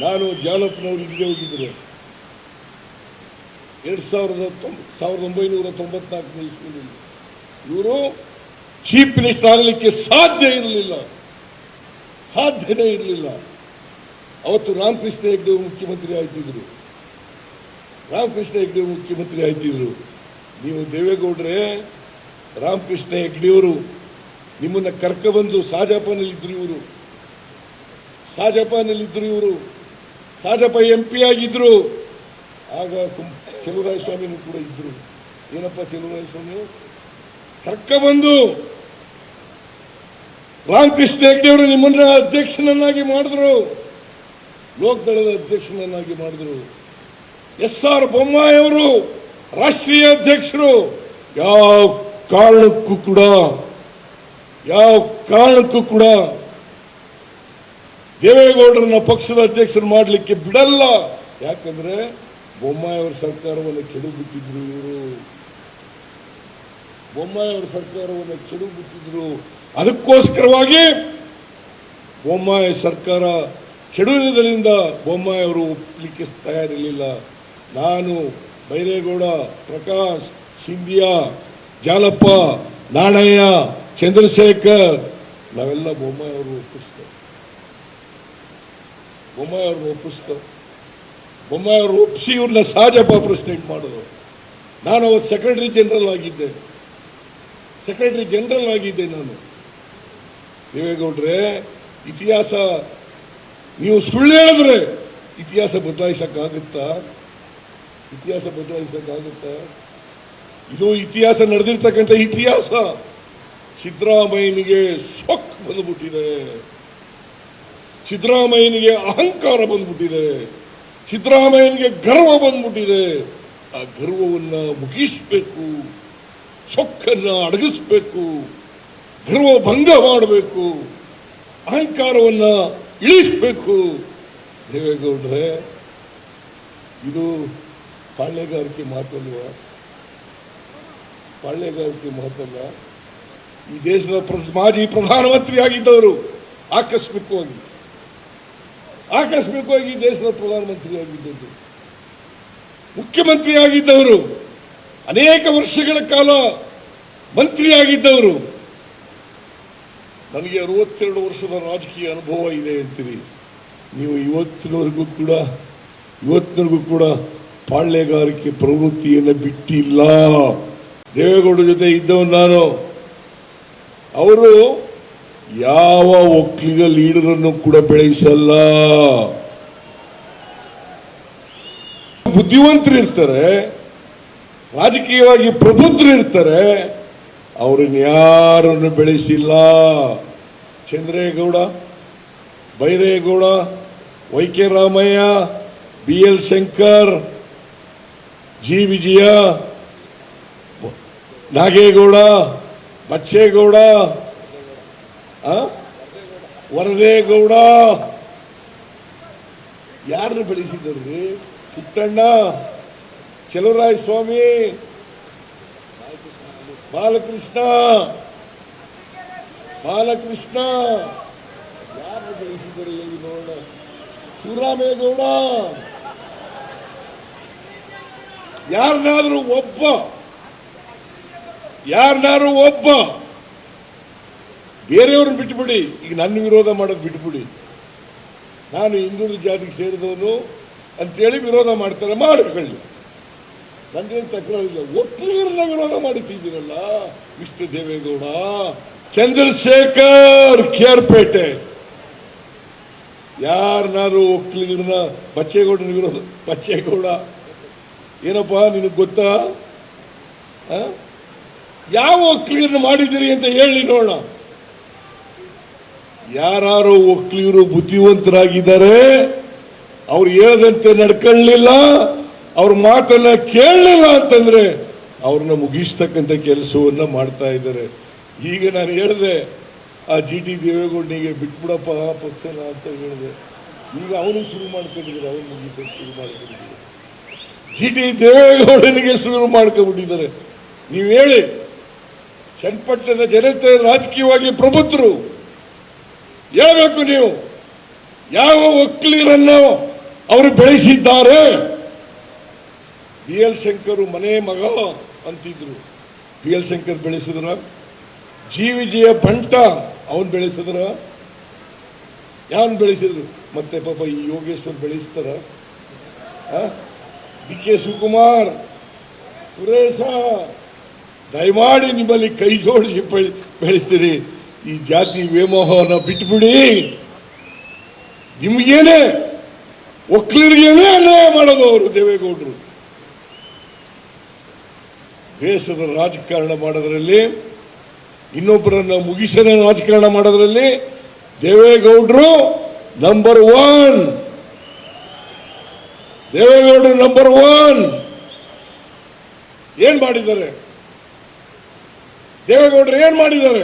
ನಾನು ಜಾಲಪ್ಪನವರು ಇಲ್ಲದೆ ಹೋಗಿದ್ದರು ಎರಡು ಸಾವಿರದ ಸಾವಿರದ ಒಂಬೈನೂರ ತೊಂಬತ್ನಾಲ್ಕನೇ ಇಸ್ವಿನಲ್ಲಿ ಇವರು ಚೀಫ್ ಮಿನಿಸ್ಟರ್ ಆಗಲಿಕ್ಕೆ ಸಾಧ್ಯ ಇರಲಿಲ್ಲ. ಸಾಧ್ಯನೇ ಇರಲಿಲ್ಲ. ಅವತ್ತು ರಾಮಕೃಷ್ಣ ಹೆಗ್ಡೆ ಮುಖ್ಯಮಂತ್ರಿ ಆಯ್ತಿದ್ರು. ರಾಮಕೃಷ್ಣ ಹೆಗ್ಡೆ ಮುಖ್ಯಮಂತ್ರಿ ಆಯ್ತಿದ್ರು. ನೀವು ದೇವೇಗೌಡ್ರೆ, ರಾಮಕೃಷ್ಣ ಹೆಗ್ಡೆಯವರು, ನಿಮ್ಮನ್ನ ಕರ್ಕಬಂದು ಸಾಜಾಪನಲ್ಲಿದ್ದರು ಇವರು. ಸಾಜಾಪನಲ್ಲಿದ್ದರು ಇವರು. ಸಾಜಪ್ಪ ಎಂ ಪಿ ಆಗಿದ್ರು, ಆಗ ಚೆಲುವರಾಯ ಸ್ವಾಮಿನೂ ಕೂಡ ಇದ್ರು. ಏನಪ್ಪ ಚೆಲುವರಾಯ ಸ್ವಾಮಿ ಕರ್ಕೊಬಂದು ರಾಮಕೃಷ್ಣ ಹೆಗ್ಡೆಯವರು ನಿಮ್ಮನ್ನ ಅಧ್ಯಕ್ಷನನ್ನಾಗಿ ಮಾಡಿದ್ರು. ಲೋಕದಳದ ಅಧ್ಯಕ್ಷನನ್ನಾಗಿ ಮಾಡಿದ್ರು. ಎಸ್ ಆರ್ ಬೊಮ್ಮಾಯಿ ಅವರು ರಾಷ್ಟ್ರೀಯ ಅಧ್ಯಕ್ಷರು. ಯಾವ ಕಾರಣಕ್ಕೂ ಕೂಡ, ಯಾವ ಕಾರಣಕ್ಕೂ ಕೂಡ ದೇವೇಗೌಡರನ್ನ ಪಕ್ಷದ ಅಧ್ಯಕ್ಷರು ಮಾಡಲಿಕ್ಕೆ ಬಿಡಲ್ಲ. ಯಾಕಂದ್ರೆ ಬೊಮ್ಮಾಯಿ ಅವರ ಸರ್ಕಾರವನ್ನು ಕೆಡಬಿಟ್ಟಿದ್ರು ಇವರು. ಬೊಮ್ಮಾಯಿ ಅವರ ಸರ್ಕಾರವನ್ನು ಕೆಡಬಿಟ್ಟಿದ್ರು ಅದಕ್ಕೋಸ್ಕರವಾಗಿ ಬೊಮ್ಮಾಯಿ ಸರ್ಕಾರ ಕೆಡುವುದರಿಂದ ಬೊಮ್ಮಾಯಿಯವರು ಒಪ್ಪಲಿಕ್ಕೆ ತಯಾರಿರಲಿಲ್ಲ. ನಾನು ಬೈರೇಗೌಡ, ಪ್ರಕಾಶ್, ಸಿಂಧಿಯಾ ಜಾಲಪ್ಪ ನಾಣಯ್ಯ, ಚಂದ್ರಶೇಖರ್, ನಾವೆಲ್ಲ ಬೊಮ್ಮಾಯಿಯವರು ಒಪ್ಪಿಸ್ತೇವೆ. ಬೊಮ್ಮಾಯಿ ಅವ್ರನ್ನ ಒಪ್ಪಿಸ್ತು. ಬೊಮ್ಮಾಯಿ ಅವರು ಒಪ್ಪಿಸಿ ಇವ್ರನ್ನ ಸಹಜಪ್ಪ ಪ್ರೆಸಿಡೆಂಟ್ ಮಾಡಿದ್ರು. ನಾನು ಅವತ್ತು ಸೆಕ್ರೆಟರಿ ಜನರಲ್ ಆಗಿದ್ದೆ. ಸೆಕ್ರೆಟರಿ ಜನರಲ್ ಆಗಿದ್ದೆ ನಾನು. ದೇವೇಗೌಡ್ರೆ, ಇತಿಹಾಸ, ನೀವು ಸುಳ್ಳು ಹೇಳಿದ್ರೆ ಇತಿಹಾಸ ಬದಲಾಯಿಸೋಕ್ಕಾಗುತ್ತಾ? ಇತಿಹಾಸ ಬದಲಾಯಿಸೋಕ್ಕಾಗುತ್ತಾ? ಇದು ಇತಿಹಾಸ ನಡೆದಿರ್ತಕ್ಕಂಥ ಇತಿಹಾಸ. ಸಿದ್ದರಾಮಯ್ಯನಿಗೆ ಸೊಕ್ ಬಂದ್ಬಿಟ್ಟಿದೆ. ಸಿದ್ದರಾಮಯ್ಯನಿಗೆ ಅಹಂಕಾರ ಬಂದ್ಬಿಟ್ಟಿದೆ. ಸಿದ್ದರಾಮಯ್ಯನಿಗೆ ಗರ್ವ ಬಂದ್ಬಿಟ್ಟಿದೆ. ಆ ಗರ್ವವನ್ನ ಮುಗಿಸ್ಬೇಕು, ಸೊಕ್ಕನ್ನ ಅಡಗಿಸ್ಬೇಕು, ಗರ್ವ ಭಂಗ ಮಾಡಬೇಕು, ಅಹಂಕಾರವನ್ನ ಇಳಿಸಬೇಕು. ದೇವೇಗೌಡ್ರೆ, ಇದು ಪಾಳ್ಯಗಾರಿಕೆ ಮಾತಲ್ವ? ಪಾಳ್ಯಗಾರಿಕೆ ಮಾತಲ್ಲ. ಈ ದೇಶದ ಮಾಜಿ ಪ್ರಧಾನಮಂತ್ರಿ ಆಗಿದ್ದವರು ಆಕಸ್ಮಿಕವಾಗಿ. ಆಕಸ್ಮಿಕವಾಗಿ ದೇಶದ ಪ್ರಧಾನಮಂತ್ರಿ ಆಗಿದ್ದದ್ದು. ಮುಖ್ಯಮಂತ್ರಿ ಆಗಿದ್ದವರು ಅನೇಕ ವರ್ಷಗಳ ಕಾಲ ಮಂತ್ರಿಯಾಗಿದ್ದವರು. ನನಗೆ ಅರವತ್ತೆರಡು ವರ್ಷದ ರಾಜಕೀಯ ಅನುಭವ ಇದೆ ಅಂತೀರಿ. ನೀವು ಇವತ್ತಿನವರೆಗೂ ಕೂಡ ಇವತ್ತಿನವರೆಗೂ ಕೂಡ ಪಾಳ್ಯಗಾರಿಕೆ ಪ್ರವೃತ್ತಿಯನ್ನು ಬಿಟ್ಟಿಲ್ಲ. ದೇವೇಗೌಡ ಜೊತೆ ಇದ್ದವನು ನಾನು. ಅವರು ಯಾವ ಒಕ್ಕಲಿಗ ಲೀಡರನ್ನು ಕೂಡ ಬೆಳೆಸಲ್ಲ ಬುದ್ಧಿವಂತರು ಇರ್ತಾರೆ ರಾಜಕೀಯವಾಗಿ ಪ್ರಬುದ್ಧರು ಇರ್ತಾರೆ ಅವ್ರನ್ನ ಯಾರನ್ನು ಬೆಳೆಸಿಲ್ಲ Chandregowda, Byregowda, Y K Ramaiah, B L Shankar, G Vijaya, Nagegowda, Bachegowda? Varadegowda ಯಾರನ್ನು ಬೆಳೆಸಿದ್ರಿ? ಪುಟ್ಟಣ್ಣ ಚಲುವರಾಯ ಸ್ವಾಮಿ ಬಾಲಕೃಷ್ಣ. ಬಾಲಕೃಷ್ಣ. ಯಾರನ್ನು ಬೆಳೆಸಿದ್ದಾರೆ ಹೇಳಿ ನೋಡೋಣ ಶಿವರಾಮೇಗೌಡ. ಯಾರನ್ನಾದ್ರೂ ಒಬ್ಬ. ಯಾರನ್ನಾದ್ರೂ ಒಬ್ಬ. ಬೇರೆಯವ್ರನ್ನ ಬಿಟ್ಟುಬಿಡಿ ಈಗ ನನ್ನ ವಿರೋಧ ಮಾಡೋದು ಬಿಟ್ಬಿಡಿ. ನಾನು ಹಿಂದುಳಿದ ಜಾತಿಗೆ ಸೇರಿದವನು ಅಂತೇಳಿ ವಿರೋಧ ಮಾಡ್ತಾರೆ ಮಾಡಿಕೊಳ್ಳಿ ನಂದೇನು ತಕರಾರಿಲ್ಲ ಒಕ್ಕಲಿಗರನ್ನ ವಿರೋಧ ಮಾಡುತ್ತಿದ್ದೀರಲ್ಲ ವಿಷ್ಣು ದೇವೇಗೌಡ, ಚಂದ್ರಶೇಖರ್ ಕೇರ್ಪೇಟೆ. ಯಾರನ್ನಾರು ಒಕ್ಕಲಿಗರನ್ನ ಬಚ್ಚೇಗೌಡನ ವಿರೋಧ. ಬಚ್ಚೇಗೌಡ. ಏನಪ್ಪ, ನಿನಗೆ ಗೊತ್ತಾ? ಯಾವ ಒಕ್ಕಲಿಗರನ್ನ ಮಾಡಿದ್ದೀರಿ ಅಂತ ಹೇಳಿ ನೋಡೋಣ. ಯಾರು ಒಕ್ಕಲಿಗರು ಬುದ್ಧಿವಂತರಾಗಿದ್ದಾರೆ, ಅವ್ರು ಹೇಳದಂತೆ ನಡ್ಕೊಳ್ಳಿಲ್ಲ, ಅವ್ರ ಮಾತನ್ನ ಕೇಳಲಿಲ್ಲ ಅಂತಂದ್ರೆ ಅವ್ರನ್ನ ಮುಗಿಸ್ತಕ್ಕಂಥ ಕೆಲಸವನ್ನ ಮಾಡ್ತಾ ಇದ್ದಾರೆ. ಈಗ ನಾನು ಹೇಳಿದೆ, ಆ ಜಿ ಟಿ ದೇವೇಗೌಡನಿಗೆ ಬಿಟ್ಬಿಡಪ್ಪ ಪಕ್ಷ ಅಂತ ಹೇಳಿದೆ. ಈಗ ಅವನು ಶುರು ಮಾಡ್ಕೊಂಡಿದ್ದಾರೆ, ಅವನು ಮುಗಿಸಕ್ಕೆ ಶುರು ಮಾಡ್ಕೊಂಡಿದ್ದಾರೆ. ಜಿ ಟಿ ದೇವೇಗೌಡನಿಗೆ ಶುರು ಮಾಡ್ಕೊಂಡ್ಬಿಟ್ಟಿದ್ದಾರೆ. ನೀವು ಹೇಳಿ, ಚನ್ನಪಟ್ಟಣದ ಜನತೆ ರಾಜಕೀಯವಾಗಿ ಪ್ರಬುದ್ಧರು. ಹೇಳ್ಬೇಕು ನೀವು. ಯಾವ ವಕೀಲರನ್ನು ಅವರು ಬೆಳೆಸಿದ್ದಾರೆ? ಬಿ ಎಲ್ ಶಂಕರ್ ಮನೆ ಮಗ ಅಂತಿದ್ರು. ಬಿ ಎಲ್ ಶಂಕರ್ ಬೆಳೆಸಿದ್ರ? ಜಿ ವಿಜಯ ಬಂಟ ಅವನು ಬೆಳೆಸಿದ್ರ? ಯಾವನ್ ಬೆಳೆಸಿದ್ರು? ಮತ್ತೆ ಪಾಪ ಈ ಯೋಗೇಶ್ವರ್ ಬೆಳೆಸ್ತಾರ? ಡಿ ಕೆ ಶಿವಕುಮಾರ್, ಸುರೇಶ, ದಯಮಾಡಿ ನಿಮ್ಮಲ್ಲಿ ಕೈ ಜೋಡಿಸಿ ಬೆಳೆ- ಬೆಳೆಸ್ತೀರಿ. ಈ ಜಾತಿ ವ್ಯಾಮೋಹವನ್ನು ಬಿಟ್ಬಿಡಿ. ನಿಮ್ಗೇನೆ ಒಕ್ಕಲಿಗೇನೆ ಅನ್ಯಾಯ ಮಾಡೋದು ಅವರು ದೇವೇಗೌಡರು. ದೇಶದ ರಾಜಕಾರಣ ಮಾಡೋದ್ರಲ್ಲಿ, ಇನ್ನೊಬ್ಬರನ್ನ ಮುಗಿಸದ ರಾಜಕಾರಣ ಮಾಡೋದ್ರಲ್ಲಿ ದೇವೇಗೌಡರು ನಂಬರ್ ಒನ್ ದೇವೇಗೌಡರು ನಂಬರ್ ಒನ್ ಏನ್ ಮಾಡಿದ್ದಾರೆ? ದೇವೇಗೌಡರು ಏನ್ ಮಾಡಿದ್ದಾರೆ?